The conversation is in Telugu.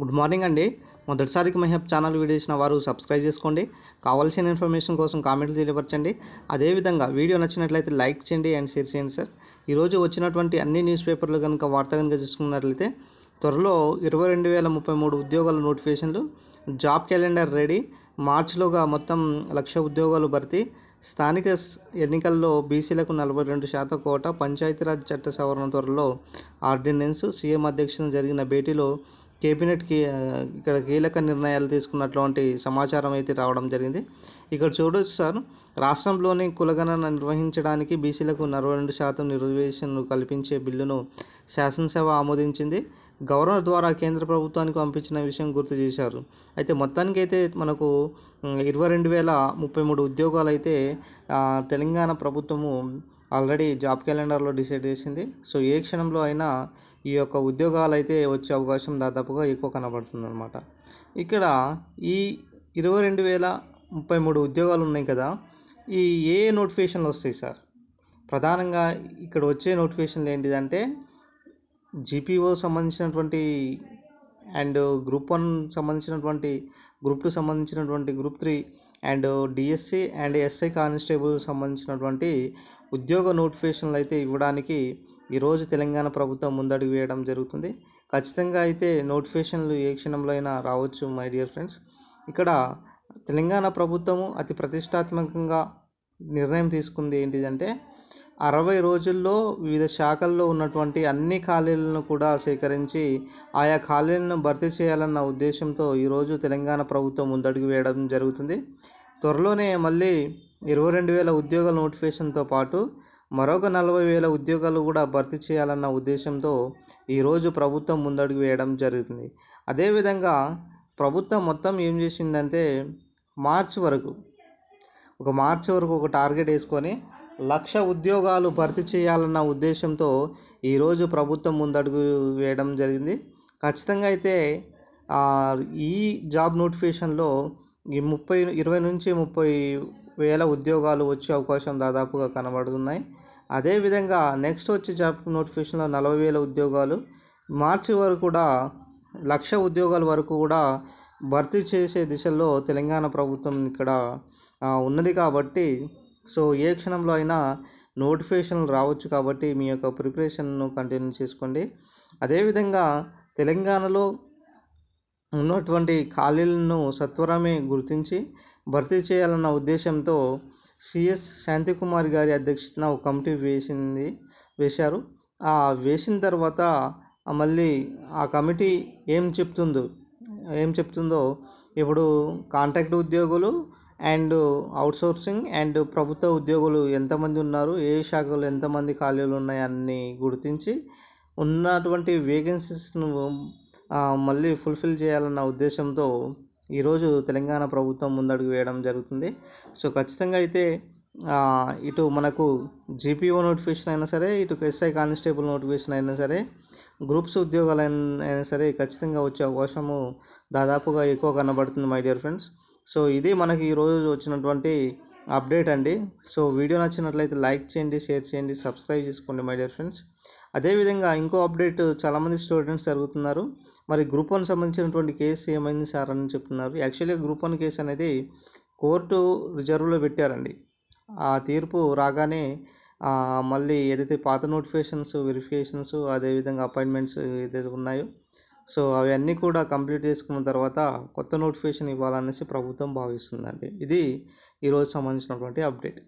గుడ్ మార్నింగ్ అండి. మొదటిసారికి మహిళ ఛానల్ వీడియో చేసిన వారు సబ్స్క్రైబ్ చేసుకోండి. కావాల్సిన ఇన్ఫర్మేషన్ కోసం కామెంట్లు తెలియపరచండి. అదేవిధంగా వీడియో నచ్చినట్లయితే లైక్ చేయండి అండ్ షేర్ చేయండి సార్. ఈరోజు వచ్చినటువంటి అన్ని న్యూస్ పేపర్లు కనుక వార్త కనుక చూసుకున్నట్లయితే త్వరలో ఇరవై రెండు వేల ముప్పై మూడు ఉద్యోగాల నోటిఫికేషన్లు జాబ్ క్యాలెండర్ రెడీ మార్చిలోగా మొత్తం లక్ష ఉద్యోగాలు భర్తీ స్థానిక ఎన్నికల్లో బీసీలకు నలభై రెండు శాతం కోట పంచాయతీరాజ్ చట్ట సవరణ త్వరలో ఆర్డినెన్స్ సీఎం అధ్యక్షతన జరిగిన భేటీలో కేబినెట్కి ఇక్కడ కీలక నిర్ణయాలు తీసుకున్నటువంటి సమాచారం అయితే రావడం జరిగింది. ఇక్కడ చూడొచ్చు సార్ రాష్ట్రంలోని కులగణన నిర్వహించడానికి బీసీలకు నలభై రెండు శాతం రిజర్వేషన్ కల్పించే బిల్లును శాసనసభ ఆమోదించింది. గవర్నర్ ద్వారా కేంద్ర ప్రభుత్వానికి పంపించిన విషయం గుర్తు చేశారు. అయితే మొత్తానికి అయితే మనకు ఇరవై రెండు వేల ముప్పై మూడు ఉద్యోగాలు అయితే తెలంగాణ ప్రభుత్వము ఆల్రెడీ జాబ్ క్యాలెండర్లో డిసైడ్ చేసింది. సో ఏ క్షణంలో అయినా ఈ యొక్క ఉద్యోగాలు అయితే వచ్చే అవకాశం దాదాపుగా ఎక్కువ కనబడుతుంది అనమాట ఇక్కడ ఈ ఇరవై రెండు వేల ముప్పై మూడు ఉద్యోగాలు ఉన్నాయి కదా ఈ ఏ నోటిఫికేషన్లు వస్తాయి సార్? ప్రధానంగా ఇక్కడ వచ్చే నోటిఫికేషన్లు ఏంటిదంటే జీపీఓ సంబంధించినటువంటి అండ్ గ్రూప్ వన్ సంబంధించినటువంటి గ్రూప్ టూ సంబంధించినటువంటి group three and DSC and SI constable సంబంధించినటువంటి ఉద్యోగ నోటిఫికేషన్లు అయితే ఇవ్వడానికి ఈరోజు తెలంగాణ ప్రభుత్వం ముందడుగు వేయడం జరుగుతుంది. ఖచ్చితంగా అయితే నోటిఫికేషన్లు ఏ క్షణంలో అయినా రావచ్చు మై డియర్ ఫ్రెండ్స్ ఇక్కడ తెలంగాణ ప్రభుత్వము అతి ప్రతిష్టాత్మకంగా నిర్ణయం తీసుకుంది ఏంటిదంటే అరవై రోజుల్లో వివిధ శాఖల్లో ఉన్నటువంటి అన్ని ఖాళీలను కూడా సేకరించి ఆయా ఖాళీలను భర్తీ చేయాలన్న ఉద్దేశంతో ఈరోజు తెలంగాణ ప్రభుత్వం ముందడుగు వేయడం జరుగుతుంది. త్వరలోనే మళ్ళీ ఇరవై రెండు వేల ఉద్యోగాల నోటిఫికేషన్తో పాటు మరొక నలభై వేల ఉద్యోగాలు కూడా భర్తీ చేయాలన్న ఉద్దేశంతో ఈరోజు ప్రభుత్వం ముందడుగు వేయడం జరుగుతుంది. అదేవిధంగా ప్రభుత్వం మొత్తం ఏం చేసిందంటే మార్చి వరకు ఒక మార్చి వరకు ఒక టార్గెట్ వేసుకొని లక్ష ఉద్యోగాలు భర్తీ చేయాలన్న ఉద్దేశంతో ఈరోజు ప్రభుత్వం ముందడుగు వేయడం జరిగింది. ఖచ్చితంగా అయితే ఈ జాబ్ నోటిఫికేషన్లో ఈ ముప్పై ఇరవై నుంచి ముప్పై వేల ఉద్యోగాలు వచ్చే అవకాశం దాదాపుగా కనబడుతున్నాయి. అదేవిధంగా నెక్స్ట్ వచ్చే జాబ్ నోటిఫికేషన్లో నలభై వేల ఉద్యోగాలు మార్చి వరకు కూడా లక్ష ఉద్యోగాల వరకు కూడా భర్తీ చేసే దిశలో తెలంగాణ ప్రభుత్వం ఇక్కడ ఉన్నది కాబట్టి సో ఏ క్షణంలో అయినా నోటిఫికేషన్లు రావచ్చు కాబట్టి మీ యొక్క ప్రిపరేషన్ను కంటిన్యూ చేసుకోండి. అదేవిధంగా తెలంగాణలో ఉన్నటువంటి ఖాళీలను సత్వరమే గుర్తించి భర్తీ చేయాలన్న ఉద్దేశంతో సిఎస్ శాంతికుమార్ గారి అధ్యక్షతన ఒక కమిటీ వేసింది వేశారు. ఆ వేసిన తర్వాత మళ్ళీ ఆ కమిటీ ఏం చెప్తుందో ఏం చెప్తుందో ఇప్పుడు కాంట్రాక్ట్ ఉద్యోగులు అండ్ అవుట్సోర్సింగ్ అండ్ ప్రభుత్వ ఉద్యోగులు ఎంతమంది ఉన్నారు ఏ శాఖలో ఎంతమంది ఖాళీలు ఉన్నాయి అన్ని గుర్తించి ఉన్నటువంటి వేకెన్సీస్ను మళ్ళీ ఫుల్ఫిల్ చేయాలన్న ఉద్దేశంతో ఈరోజు తెలంగాణ ప్రభుత్వం ముందడుగు వేయడం జరుగుతుంది. సో ఖచ్చితంగా అయితే ఇటు మనకు జీపీఓ నోటిఫికేషన్ అయినా సరే ఇటు ఎస్ఐ కానిస్టేబుల్ నోటిఫికేషన్ అయినా సరే గ్రూప్స్ ఉద్యోగాలు అయినా సరే ఖచ్చితంగా వచ్చే అవకాశము దాదాపుగా ఎక్కువ కనబడుతుంది మై డియర్ ఫ్రెండ్స్. సో ఇది మనకి ఈరోజు వచ్చినటువంటి అప్డేట్ అండి. సో వీడియో నచ్చినట్లయితే లైక్ చేయండి షేర్ చేయండి సబ్స్క్రైబ్ చేసుకోండి మై డియర్ ఫ్రెండ్స్. అదేవిధంగా ఇంకో అప్డేట్ చాలామంది స్టూడెంట్స్ జరుగుతున్నారు మరి గ్రూప్ వన్ సంబంధించినటువంటి కేసు ఏమైంది సార్ అని చెప్తున్నారు. యాక్చువల్లీ గ్రూప్ వన్ కేసు అనేది కోర్టు రిజర్వ్లో పెట్టారండి. ఆ తీర్పు రాగానే మళ్ళీ ఏదైతే పాత నోటిఫికేషన్స్ వెరిఫికేషన్స్ అదేవిధంగా అపాయింట్మెంట్స్ ఏదైతే ఉన్నాయో సో అవన్నీ కూడా కంప్లీట్ చేసుకున్న తర్వాత కొత్త నోటిఫికేషన్ ఇవ్వాలనేసి ప్రభుత్వం భావిస్తుందండి. ఇది ఈరోజు సంబంధించినటువంటి అప్డేట్.